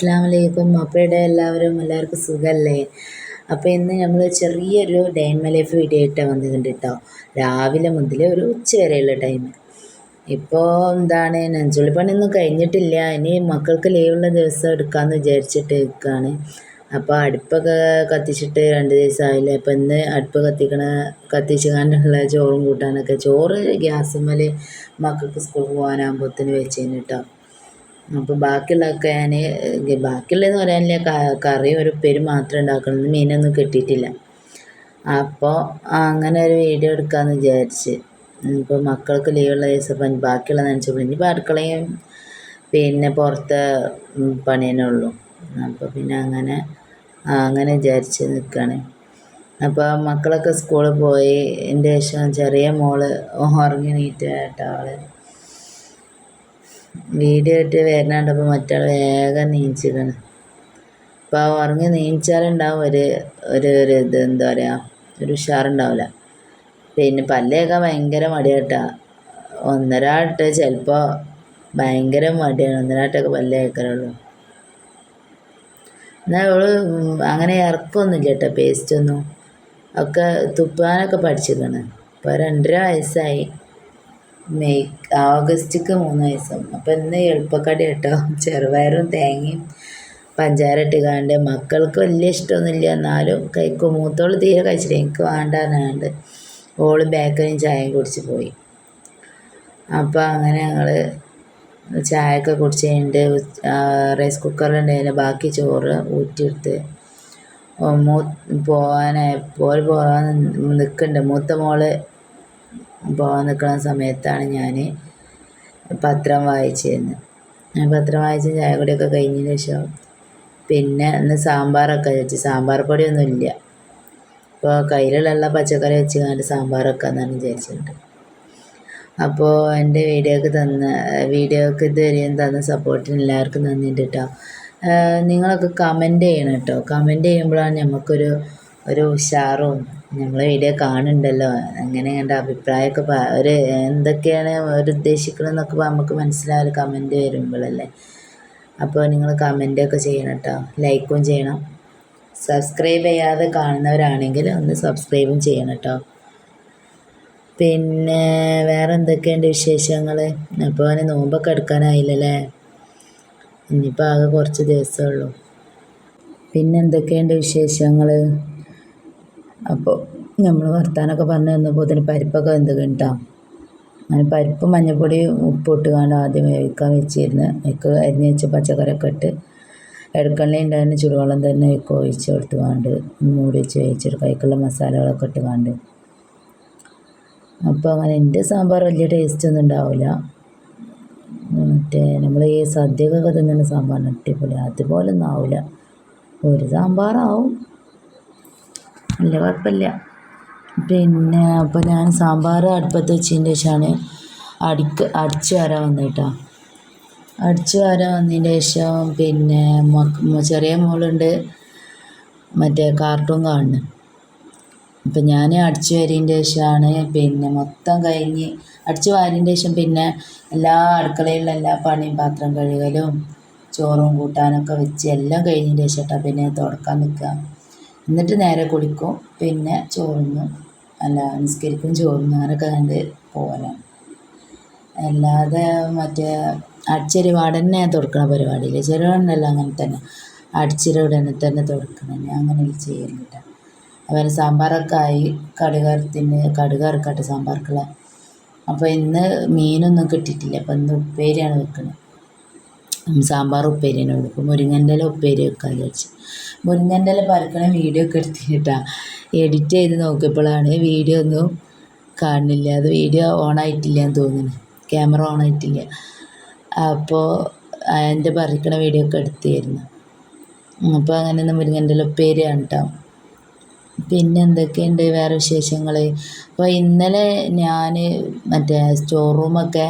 അസ്സാം വലൈക്കും അപ്പയുടെ എല്ലാവരും എല്ലാവർക്കും സുഖമല്ലേ അപ്പോൾ ഇന്ന് നമ്മൾ ചെറിയൊരു ഡേ ഇൻ ലൈഫ് വീഡിയോ ആയിട്ടാണ് വന്നിട്ടുണ്ട് കേട്ടോ രാവിലെ മുതൽ ഒരു ഉച്ച വരെയുള്ള ടൈം ഇപ്പോൾ എന്താണ് നെഞ്ചുള്ളി പണിയൊന്നും കഴിഞ്ഞിട്ടില്ല. ഇനി മക്കൾക്ക് ലീവുള്ള ദിവസം എടുക്കാമെന്ന് വിചാരിച്ചിട്ട് നിൽക്കുകയാണ് അപ്പോൾ അടുപ്പൊക്കെ കത്തിച്ചിട്ട് രണ്ട് ദിവസമായില്ലേ അപ്പോൾ ഇന്ന് അടുപ്പ് കത്തിക്കണ കത്തിച്ച് കണ്ടുള്ള ചോറും കൂട്ടാനൊക്കെ. ചോറ് ഗ്യാസുമ്മൽ മക്കൾക്ക് സ്കൂളിൽ പോകാനാകുമ്പോഴത്തേന് വെച്ചതിന് കേട്ടോ അപ്പോൾ ബാക്കിയുള്ളതൊക്കെ ഞാൻ ബാക്കിയുള്ളതെന്ന് പറയാനില്ല കറി ഒരു ഉപ്പേരി മാത്രമേ ഉണ്ടാക്കുള്ളൂ മീനൊന്നും കിട്ടിയിട്ടില്ല. അപ്പോൾ അങ്ങനെ ഒരു വീഡിയോ എടുക്കാമെന്ന് വിചാരിച്ച്. ഇപ്പോൾ മക്കൾക്ക് ലീവുള്ള ദിവസം ബാക്കിയുള്ള നനച്ചപ്പോൾ ഇനിയിപ്പോൾ അടുക്കളയും പിന്നെ പുറത്തെ പണിയനെ ഉള്ളൂ. അപ്പോൾ പിന്നെ അങ്ങനെ അങ്ങനെ വിചാരിച്ച് നിൽക്കുകയാണ് അപ്പോൾ മക്കളൊക്കെ സ്കൂളിൽ പോയി. എന്റെ ശേഷം ചെറിയ മോൾ ഉറങ്ങി നീറ്റായിട്ട് വീഡിയോ ഇട്ട് വരണണ്ടപ്പോൾ മറ്റാൾ വേഗം നീച്ചിക്കണം അപ്പോൾ ആ ഉറങ്ങി നീച്ചാലുണ്ടാവും ഒരു ഒരു ഒരു ഇത് എന്താ പറയുക ഒരു ഉഷാറുണ്ടാവില്ല പിന്നെ പല്ലേക്കാൻ ഭയങ്കര മടിയാട്ടാ. ഒന്നരാട്ട് ചിലപ്പോൾ ഭയങ്കര മടിയാണ്. ഒന്നരാട്ടൊക്കെ പല്ല് കേൾക്കലുള്ളൂ. എന്നാൽ അവൾ അങ്ങനെ ഇറക്കൊന്നുമില്ല കേട്ടോ പേസ്റ്റൊന്നും. ഒക്കെ തുപ്പാനൊക്കെ പഠിച്ചിരിക്കണേ. ഇപ്പോൾ രണ്ടര വയസ്സായി. മെയ് ഓഗസ്റ്റിക്ക് മൂന്ന് വയസ്സും അപ്പം ഇന്ന് എളുപ്പക്കടി കേട്ടോ. ചെറുപയറും തേങ്ങയും പഞ്ചാര ഇട്ടുകാണ്ട് മക്കൾക്ക് വലിയ ഇഷ്ടമൊന്നുമില്ല. എന്നാലും കഴിക്കും മൂത്തോൾ തീരെ കഴിച്ചില്ല. എനിക്ക് വേണ്ടാന്നാണ്ട് ഓൾ ബേക്കറിയും ചായയും കുടിച്ച് പോയി. അപ്പോൾ അങ്ങനെ ഞങ്ങൾ ചായയൊക്കെ കഴിഞ്ഞിട്ട് റൈസ് കുക്കറിലുണ്ടായിരുന്നു ബാക്കി ചോറ് ഊറ്റിയെടുത്ത് മൂ പോകാനായപ്പോൾ പോകാൻ നിൽക്കുന്നുണ്ട്. മൂത്ത മോൾ പോകാൻ നിൽക്കുന്ന സമയത്താണ് ഞാൻ പത്രം വായിച്ചിരുന്നത് ഞാൻ പത്രം വായിച്ച് ചായ കുടിയൊക്കെ കഴിഞ്ഞതിന് ശേഷം പിന്നെ ഇന്ന് സാമ്പാറൊക്കെ വെച്ച്. സാമ്പാർ പൊടിയൊന്നുമില്ല അപ്പോൾ കയ്യിലുള്ള പച്ചക്കറി വെച്ച് കണ്ട് സാമ്പാറൊക്കെ എന്നാണ് വിചാരിച്ചിട്ടുണ്ട് അപ്പോൾ എന്റെ വീഡിയോക്ക് തന്ന വീഡിയോക്ക് ഇതുവരെയും തന്ന സപ്പോർട്ടിന് എല്ലാവർക്കും നന്ദിയുണ്ട് കേട്ടോ നിങ്ങളൊക്കെ കമന്റ് ചെയ്യണം കേട്ടോ കമന്റ് ചെയ്യുമ്പോഴാണ് നമുക്കൊരു ഒരു ഉഷാറും നമ്മൾ വീഡിയോ കാണുന്നുണ്ടല്ലോ. അങ്ങനെ എന്റെ അഭിപ്രായമൊക്കെ അവർ എന്തൊക്കെയാണ് അവർ ഉദ്ദേശിക്കണമെന്നൊക്കെ നമുക്ക് ഒരു കമന്റ് വരുമ്പോഴല്ലേ. അപ്പോൾ നിങ്ങൾ കമന്റൊക്കെ ചെയ്യണം കേട്ടോ ലൈക്കും ചെയ്യണം. സബ്സ്ക്രൈബ് ചെയ്യാതെ കാണുന്നവരാണെങ്കിൽ ഒന്ന് സബ്സ്ക്രൈബും ചെയ്യണം കേട്ടോ പിന്നെ വേറെ എന്തൊക്കെയുണ്ട് വിശേഷങ്ങൾ അപ്പോൾ അവന് നോമ്പൊക്കെ എടുക്കാനായില്ലല്ലേ. ഇനിയിപ്പോൾ ആകെ കുറച്ച് ദിവസമേ ഉള്ളൂ. പിന്നെ എന്തൊക്കെയുണ്ട് വിശേഷങ്ങൾ അപ്പോൾ നമ്മൾ വർത്താനമൊക്കെ പറഞ്ഞു തന്നപ്പോൾ തന്നെ പരിപ്പൊക്കെ എന്ത് കിട്ടാം അങ്ങനെ പരിപ്പ് മഞ്ഞൾപ്പൊടി ഉപ്പിട്ട് കണ്ട് ആദ്യം വേവിക്കാൻ വെച്ചിരുന്ന്. അതിക്ക് അരിഞ്ഞ് വെച്ച പച്ചക്കറിയൊക്കെ ഇട്ട് ഇടക്കണ്ണി ഉണ്ടായിരുന്ന ചുടുവെള്ളം തന്നെ അതിക്ക് ഒഴിച്ച് കൊടുത്ത് കണ്ട് മൂടി വെച്ച് വേവിച്ചെടുക്കുക അതിക്കുള്ള മസാലകളൊക്കെ ഇട്ട് കണ്ട്. അപ്പോൾ അങ്ങനെ എന്റെ സാമ്പാർ വലിയ ടേസ്റ്റ് ഒന്നും ഉണ്ടാവില്ല മറ്റേ നമ്മൾ ഈ സദ്യക്കൊക്കെ തിന്നുന്ന സാമ്പാറിന് അടിപൊളി അതുപോലെ ഒന്നും ആവില്ല ഒരു സാമ്പാറാവും. വലിയ കുഴപ്പമില്ല. പിന്നെ അപ്പോൾ ഞാൻ സാമ്പാർ അടുപ്പത്ത് വെച്ചതിന് ശേഷമാണ് അടിക്ക് അടിച്ചു വരാൻ വന്നത് കേട്ടോ. അടിച്ചു വരാൻ വന്നതിന് ശേഷം പിന്നെ ചെറിയ മോളുണ്ട് മറ്റേ കാർട്ടൂൺ കാണുന്നു. അപ്പം ഞാൻ അടിച്ചു വരീന്റെ ശേഷമാണ് പിന്നെ മൊത്തം കഴിഞ്ഞ് അടിച്ചു വാരിന്റെ ശേഷം പിന്നെ എല്ലാ അടുക്കളയിലുള്ള എല്ലാ പണിയും പാത്രം കഴുകലും ചോറും കൂട്ടാനൊക്കെ വെച്ച് എല്ലാം കഴിഞ്ഞതിന്റെ ശേഷം പിന്നെ തുടക്കാൻ നിൽക്കുക. എന്നിട്ട് നേരെ കുളിക്കും. പിന്നെ ചോറുന്നു അല്ല നിസ്കരിക്കും ചോറുന്നു അങ്ങനെയൊക്കെ കണ്ട് പോകലാണ് അല്ലാതെ മറ്റേ അടിച്ചരി വാടന്നെ തുടക്കണ പരിപാടിയില്ല? ചെറുവാടനല്ല അങ്ങനെ തന്നെ. അടിച്ചിരി ഉടനെ തന്നെ തുടക്കണം അങ്ങനെ ചെയ്യുന്നില്ല അതുപോലെ സാമ്പാറൊക്കെ ആയി. കടുകറത്തിന് കടുക് ഇറക്കട്ടെ സാമ്പാർക്കുള്ള. അപ്പോൾ ഇന്ന് മീനൊന്നും കിട്ടിയിട്ടില്ല. അപ്പോൾ ഇന്ന് ഉപ്പേരിയാണ് വെക്കുന്നത് സാമ്പാർ ഉപ്പേരിനെ കൊടുക്കും മുരിങ്ങന്റെ ഇല ഉപ്പേരി വെക്കാൻ വിചാരിച്ചു. മുരിങ്ങന്റെ ഇല പരക്കണ വീഡിയോ ഒക്കെ എടുത്തിട്ടാ. എഡിറ്റ് ചെയ്ത് നോക്കിയപ്പോഴാണ് വീഡിയോ ഒന്നും കാണുന്നില്ല. അത് വീഡിയോ ഓൺ ആയിട്ടില്ല എന്ന് തോന്നുന്നു. ക്യാമറ ഓൺ ആയിട്ടില്ല. അപ്പോൾ എന്റെ പറിക്കണ വീഡിയോ ഒക്കെ എടുത്തിരുന്നു. അപ്പോൾ അങ്ങനെ മുരിങ്ങന്റെ ഇല ഉപ്പേരിയാണ് കേട്ടോ പിന്നെ എന്തൊക്കെയുണ്ട് വേറെ വിശേഷങ്ങൾ അപ്പോൾ ഇന്നലെ ഞാൻ മറ്റേ സ്റ്റോർ റൂമൊക്കെ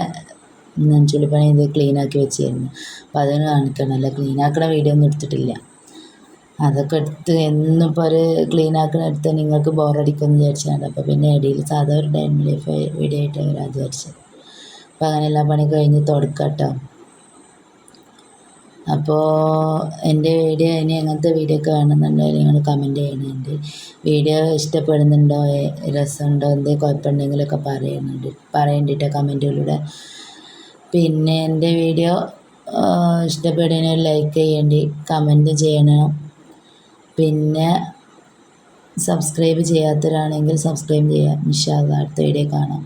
ചുള്ളിപ്പണി ഇത് ക്ലീനാക്കി വെച്ചിരുന്നു. അപ്പോൾ അതിന് അല്ല ക്ലീനാക്കണ വീഡിയോ ഒന്നും എടുത്തിട്ടില്ല. അതൊക്കെ എടുത്ത് എന്നിപ്പോൾ ഒരു ക്ലീനാക്കണ എടുത്ത് നിങ്ങൾക്ക് ബോറടിക്കുമെന്ന് വിചാരിച്ചാണ് അപ്പോൾ പിന്നെ ഇടയിൽ സാധാ ഒരു ടൈം ലൈഫ് വീഡിയോ ആയിട്ട് വരാൻ വിചാരിച്ചത്. അപ്പോൾ അങ്ങനെ എല്ലാ പണി കഴിഞ്ഞ് തുടക്കാം അപ്പോൾ എന്റെ വീഡിയോ ഇനി അങ്ങനത്തെ വീഡിയോ ഒക്കെ വേണമെന്നുണ്ടെങ്കിൽ നിങ്ങൾ കമന്റ് ചെയ്യണുണ്ട് വീഡിയോ ഇഷ്ടപ്പെടുന്നുണ്ടോ? രസമുണ്ടോ? എന്തെങ്കിലും കുഴപ്പമുണ്ടെങ്കിലൊക്കെ പറയുന്നുണ്ട് പറയണ്ടിട്ട് കമന്റിലൂടെ പിന്നെ എന്റെ വീഡിയോ ഇഷ്ടപ്പെടുന്ന ലൈക്ക് ചെയ്യേണ്ടി കമന്റ് ചെയ്യണം. പിന്നെ സബ്സ്ക്രൈബ് ചെയ്യാത്തവരാണെങ്കിൽ സബ്സ്ക്രൈബ് ചെയ്യാം. നിഷാദ് അടുത്ത വീഡിയോ കാണാം.